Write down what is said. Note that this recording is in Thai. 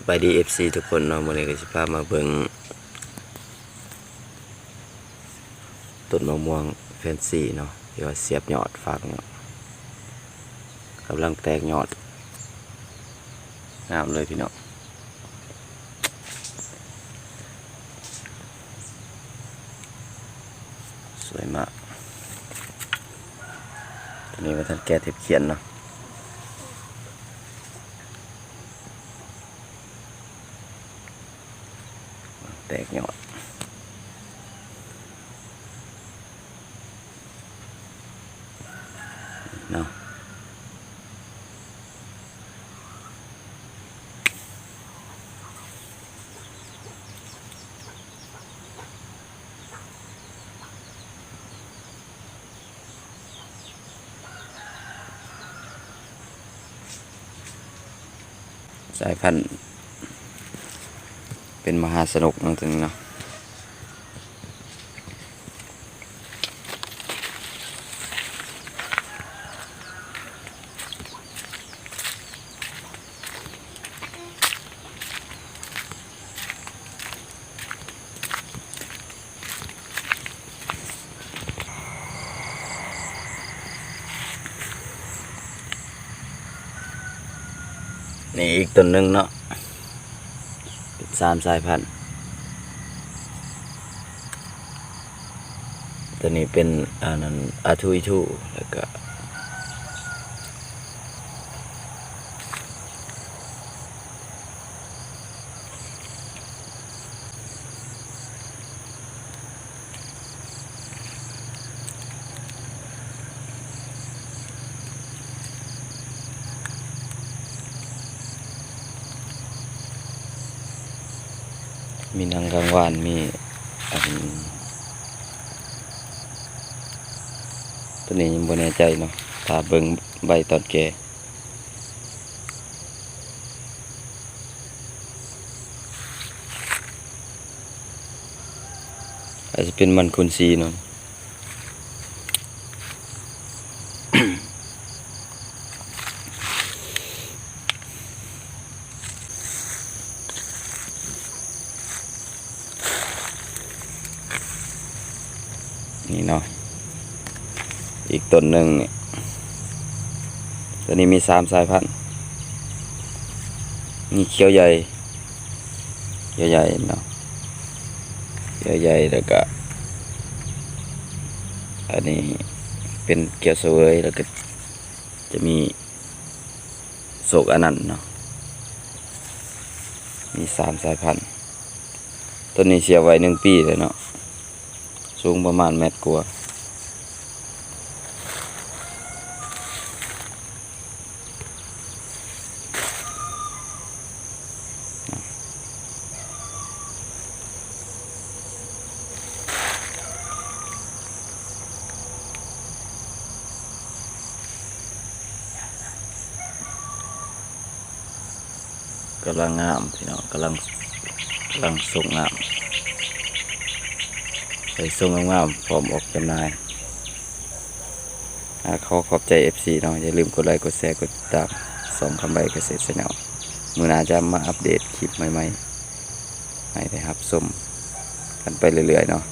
สบายดีเอฟซีทุกคนเนาะวันนี้ก็สิพามาเบิ่งต้นมะม่วงแฟนซีเนาะที่ว่าเสียบยอดฝากเนาะกำลังแตกยอดงามเลยพี่เน้องสวยมากตัวนี้มาทันแก้เทปเขียนเนาะ แตกยอดเนาะสายพันธุ์ เป็นมหาสนุกนั่นถึงเนาะนี่อีกต้นหนึ่งเนาะ สามสายพันธุ์ตัวนี้เป็นอันนั้นอาทุยทูแล้วก็ มีนางกลางวานมีอันตัวนี้ยังบ่แน่ใจเนาะถ้าเบิ่งใบตอนแก่อาจจะเป็นมันคุณซีเนาะ นี่เนาะอีกต้นหนึ่งเนี่ยตัวนี้มีสามสายพันธุ์มีเขียวใหญ่เขียวใหญ่เนาะเขียวใหญ่แล้วก็อันนี้เป็นเกียวเสวยแล้วก็จะมีโศกอนันต์เนาะมีสามสายพันธุ์ต้นนี้เสียไว้หนึ่งปีเลยเนาะ สูงประมาณเมตรกว่ากำลังงามพี่น้องกำลังกำลังส่งงาม ใส่ทรงงามๆพร้อมออกจำหน่ายอ่าขอขอบใจ FC เนาะอย่าลืมกดไลค์กดแชร์กดติดตามสองคำใบเกษตรแนลมือหนาจะมาอัปเดตคลิปใหม่ๆให้ได้รับชมกันไปเรื่อยๆเนาะ